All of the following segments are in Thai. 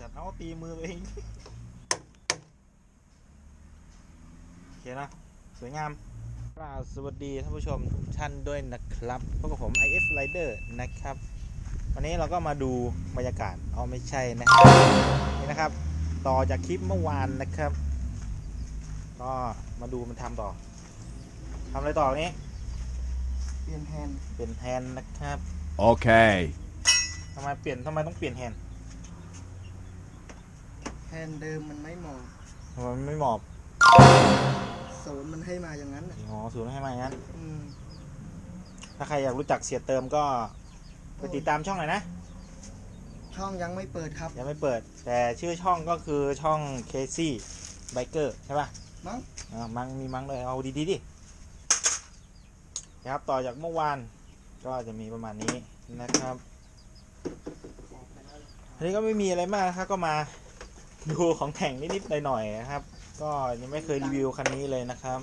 สัตว์เอาตีมือตัวเองโอเคนะ สวยงามกราบสวัสดีท่านผู้ชมทุกท่านด้วยนะครับพบกับผม IF Rider นะครับ วันนี้เราก็มาดูบรรยากาศเอาไม่ใช่นะครับนี่นะครับ ต่อจากคลิปเมื่อวานนะครับ ก็มาดูมันทำต่อทำอะไรต่อนี้เปลี่ยนแฮนด์เปลี่ยนแฮนด์นะครับ Okay. ทำไมเปลี่ยนทำไมต้องเปลี่ยนแฮนด์ แฮนด์เดิมมันไม่เหมาะทำไมมันไม่เหมอบโซนมันให้มาอย่างนั้นน่ะอ๋อศูนย์ให้มาอย่างนั้น อืมถ้าใครอยากรู้จักเสียเติมก็ไปติดตามช่องหน่อยนะ ช่องยังไม่เปิดครับ ยังไม่เปิด แต่ชื่อช่องก็คือช่อง Casey Biker ใช่ป่ะมั้ง อ่ามังมีมังเลยเอาดีๆดินะครับต่อจากเมื่อวานก็จะมีประมาณนี้นะครับอันนี้ก็ไม่มีอะไรมากนะครับก็มา ดูของแข่งนิดๆหน่อยๆนะครับ ก็ยังไม่เคยรีวิวคันนี้เลยนะครับ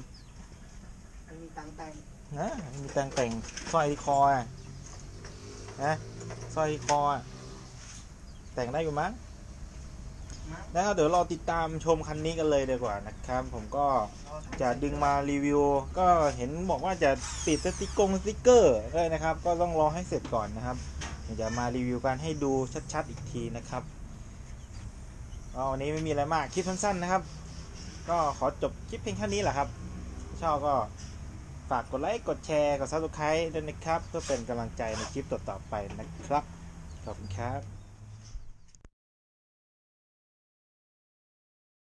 มันมีตังแต่งนะมีแต่งแต่งสร้อยที่คออะนะสร้อยที่คออะแต่งได้อยู่มั้งมั้งนะครับเดี๋ยวเราติดตามชมคันนี้กันเลยดีกว่านะครับ ผมก็จะดึงมารีวิว ก็เห็นบอกว่าจะติดสติกกงสติกเกอร์ด้วยนะครับ ก็ต้องรอให้เสร็จก่อนนะครับเดี๋ยวจะมารีวิวกันให้ดูชัดๆอีกทีนะครับ ก็วันนี้ไม่มีอะไรมากคลิปสั้นๆนะครับ ก็ขอจบคลิปเพียงแค่นี้แหละครับชอบก็ฝากกดไลค์กดแชร์กดซับสไครต์ด้วยนะครับ เพื่อเป็นกำลังใจในคลิปต่อๆไปนะครับ ขอบคุณครับ